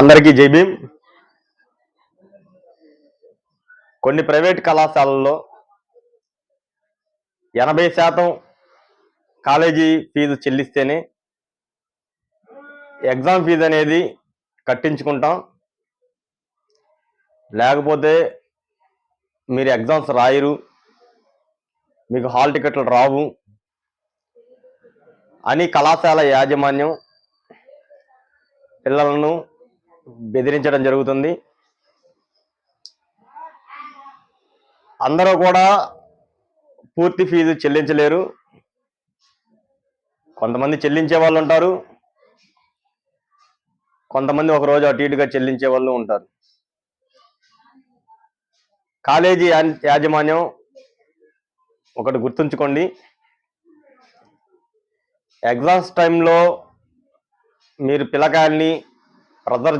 అందరికీ జై భీమ్. కొన్ని ప్రైవేట్ కళాశాలల్లో ఎనభై శాతం కాలేజీ ఫీజు చెల్లిస్తేనే ఎగ్జామ్ ఫీజు అనేది కట్టించుకుంటాం. లేకపోతే మీరు ఎగ్జామ్స్ రాయరు మీకు హాల్ టికెట్లు రావు అని కళాశాల యాజమాన్యం పిల్లలను బెదిరించడం జరుగుతుంది. అందరూ కూడా పూర్తి ఫీజు చెల్లించలేరు. కొంతమంది చెల్లించే వాళ్ళు ఉంటారు. కొంతమంది ఒక రోజు అటు ఇటుగా చెల్లించే వాళ్ళు ఉంటారు. కాలేజీ యాజమాన్యం ఒకటి గుర్తుంచుకోండి. ఎగ్జామ్స్ టైంలో మీరు పిల్లకాయల్ని ప్రదర్